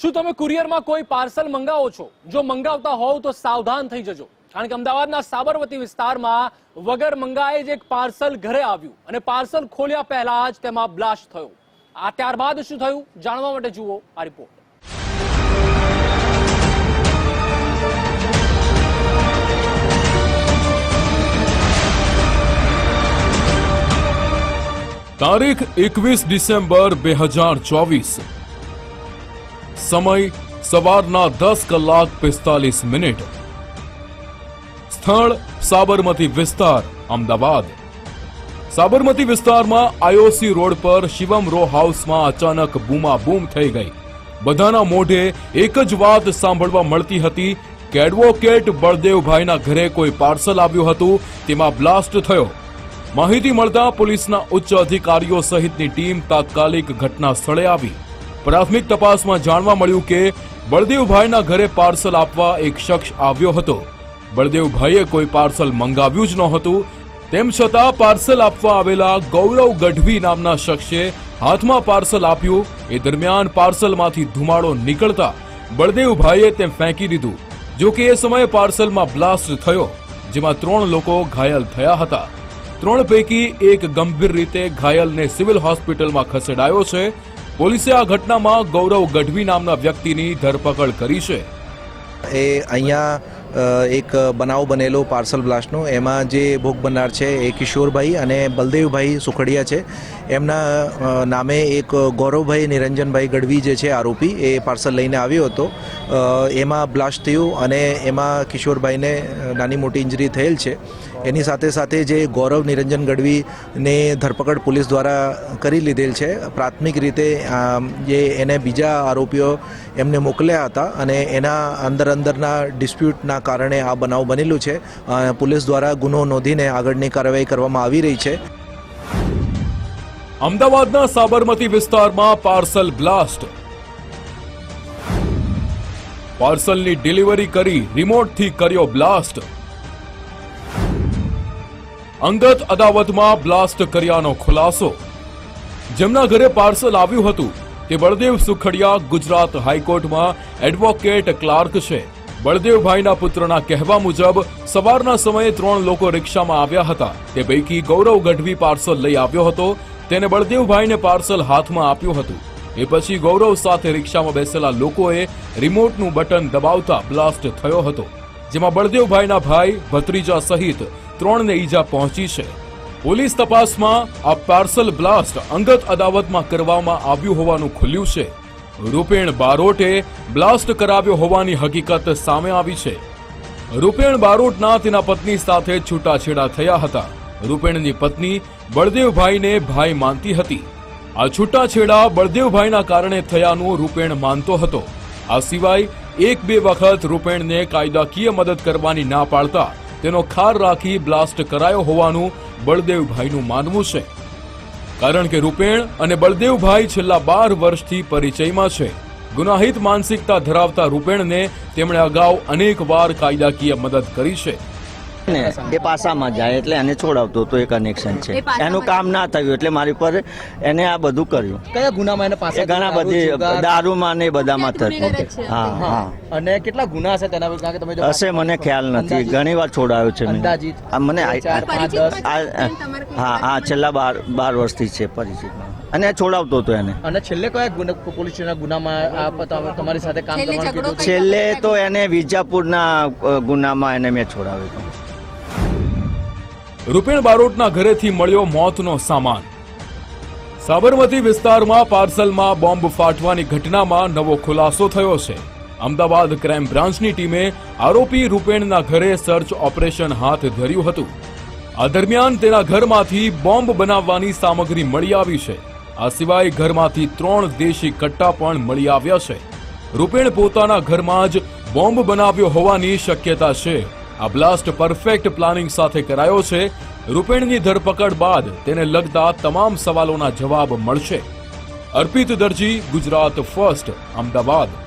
શું તમે કુરિયરમાં કોઈ પાર્સલ મંગાવો છો? જો મંગાવતા હોવ તો સાવધાન થઈ જજો. કારણ કે અમદાવાદના સાબરમતી વિસ્તારમાં વગર મંગાએ જ એક પાર્સલ ઘરે આવ્યું. અને પાર્સલ ખોલ્યા પહેલા જ તેમાં બ્લાસ્ટ થયો. આ ત્યારબાદ શું થયું? જાણવા માટે જુઓ આ રિપોર્ટ. તારીખ એકવીસ ડિસેમ્બર બે હજાર ચોવીસ. સમય સવારના દસ કલાક પિસ્તાલીસ મિનિટ. સ્થળ સાબરમતી વિસ્તાર, અમદાવાદ. સાબરમતી વિસ્તારમાં આઈઓસી રોડ પર શિવમ રો હાઉસમાં અચાનક બૂમાબૂમ થઈ ગઈ. બધાના મોઢે એક જ વાત સાંભળવા મળતી હતી કે એડવોકેટ બળદેવભાઈના ઘરે કોઈ પાર્સલ આવ્યું હતું, તેમાં બ્લાસ્ટ થયો. માહિતી મળતા પોલીસના ઉચ્ચ અધિકારીઓ સહિતની ટીમ તાત્કાલિક ઘટના સ્થળે આવી. પ્રાથમિક તપાસમાં જાણવા મળ્યું કે બળદેવભાઈના ઘરે પાર્સલ આપવા એક શખ્સ આવ્યો હતો. બળદેવભાઈએ કોઈ પાર્સલ મંગાવ્યું જ નહોતું. તેમ છતાં પાર્સલ આપવા આવેલા ગૌરવ ગઢવી નામના શખ્સે હાથમાં પાર્સલ આપ્યું. એ દરમિયાન પાર્સલમાંથી ધુમાડો નીકળતા બળદેવભાઈએ તે ફેંકી દીધું, જો કે એ સમયે પાર્સલમાં બ્લાસ્ટ થયો, જેમાં ત્રણ લોકો ઘાયલ થયા હતા. ત્રણ પૈકી એક ગંભીર રીતે ઘાયલને સિવિલ હોસ્પિટલમાં ખસેડાયો છે. પોલીસે આ ઘટનામાં ગૌરવ ગઢવી નામના વ્યક્તિની ધરપકડ કરી છે. એ અહીંયા એક બનાવ બનેલો પાર્સલ બ્લાસ્ટનો. એમાં જે ભોગ બનનાર છે એ કિશોરભાઈ અને બલદેવભાઈ સુખડિયા છે. એમના નામે એક ગૌરવભાઈ નિરંજનભાઈ ગઢવી જે છે આરોપી, એ પાર્સલ લઈને આવ્યો હતો. એમાં બ્લાસ્ટ થયું અને એમાં કિશોરભાઈને નાની મોટી ઇન્જરી થયેલ છે. એની સાથે સાથે જે ગૌરવ નિરંજન ગઢવીને ધરપકડ પોલીસ દ્વારા કરી લીધેલ છે. પ્રાથમિક રીતે જે એને બીજા આરોપીઓ એમને મોકલ્યા હતા અને એના અંદર અંદરના ડિસ્પ્યુટના કારણે આ બનાવ બનેલું છે. પોલીસ દ્વારા ગુનો નોંધીને આગળની કાર્યવાહી કરવામાં આવી રહી છે. અમદાવાદના સાબરમતી વિસ્તારમાં પાર્સલ બ્લાસ્ટ. પાર્સલની ડિલિવરી કરી રિમોટથી કર્યો બ્લાસ્ટ. અંગત અદાવતમાં બ્લાસ્ટ કર્યાનો ખુલાસો. જેમના ઘરે પાર્સલ આવ્યું હતું તે બળદેવ સુખડિયા ગુજરાત હાઈકોર્ટમાં એડવોકેટ ક્લાર્ક છે. બળદેવભાઈના પુત્રના કહેવા મુજબ, સવારના સમયે ત્રણ લોકો રિક્ષામાં આવ્યા હતા. તે પૈકી ગૌરવ ગઢવી પાર્સલ લઈ આવ્યો હતો. તેને બળદેવભાઈને પાર્સલ હાથમાં આપ્યું હતું. એ પછી ગૌરવ સાથે રિક્ષામાં બેસેલા લોકોએ રિમોટનું બટન દબાવતા બ્લાસ્ટ થયો હતો, જેમાં બળદેવભાઈના ભાઈ ભત્રીજા સહિત ત્રણને ઈજા પહોંચી છે. પોલીસ તપાસમાં આ પાર્સલ બ્લાસ્ટ અંગત અદાવતમાં કરવામાં આવ્યું હોવાનું ખુલ્યું છે. રૂપેણ બારોટે બ્લાસ્ટ કરાવ્યો હોવાની હકીકત સામે આવી છે. રૂપેણ બારોટના તેના પત્ની સાથે છૂટાછેડા થયા હતા. રૂપેણની પત્ની બળદેવભાઈને ભાઈ માનતી હતી. આ છૂટાછેડા બળદેવભાઈના કારણે થયાનું રૂપેણ માનતો હતો. આ સિવાય એક બે વખત રૂપેણને કાયદાકીય મદદ કરવાની ના પાડતા તેનો ખાર રાખી બ્લાસ્ટ કરાયો હોવાનું બળદેવભાઈનું માનવું છે. કારણ કે રૂપેણ અને બળદેવભાઈ છેલ્લા બાર વર્ષથી પરિચયમાં છે. ગુનાહિત માનસિકતા ધરાવતા રૂપેણને તેમણે અગાઉ અનેક વાર કાયદાકીય મદદ કરી છે. ને એ પાસામાં જાય એટલે એને છોડાવતો તો એ કનેક્શન છે. એનું કામ ના થયું એટલે મારી પર એને આ બધું કર્યું. કયા ગુનામાં એને પાસે ઘણા બધી દારૂમાં ને એ બધામાં થતું હા હા. અને કેટલા ગુના હશે તેના કે તમે હશે મને ખ્યાલ નથી. ઘણી વાર છોડાયો છે મેં. મને છે, હા હા છેલ્લા બાર બાર વર્ષથી છે પરિચિત અને છોડાવતો હતો એને. અને છેલ્લે કયા ગુના પોલીસ સ્ટેશનના ગુનામાં તમારી સાથે કામ છેલ્લે તો એને વિજાપુરના ગુનામાં એને મેં છોડાવ્યો હતો. રૂપેણ બારોટના ઘરેથી મળ્યો મોતનો સામાન. સાબરમતી વિસ્તારમાં પાર્સલમાં બોમ્બ ફાટવાની ઘટનામાં નવો ખુલાસો થયો છે. અમદાવાદ ક્રાઇમ બ્રાન્ચની ટીમે આરોપી રૂપેણના ઘરે સર્ચ ઓપરેશન હાથ ધર્યું હતું. આ દરમિયાન તેના ઘરમાંથી બોમ્બ બનાવવાની સામગ્રી મળી આવી છે. આ સિવાય ઘરમાંથી ત્રણ દેશી કટ્ટા પણ મળી આવ્યા છે. રૂપેણ પોતાના ઘરમાં જ બોમ્બ બનાવ્યો હોવાની શક્યતા છે. આ બ્લાસ્ટ પરફેક્ટ પ્લાનિંગ સાથે કરાયો છે. રૂપેણની ધરપકડ બાદ તેને લગતા તમામ સવાલોના જવાબ મળશે. અર્પિત દરજી, ગુજરાત ફર્સ્ટ અમદાવાદ.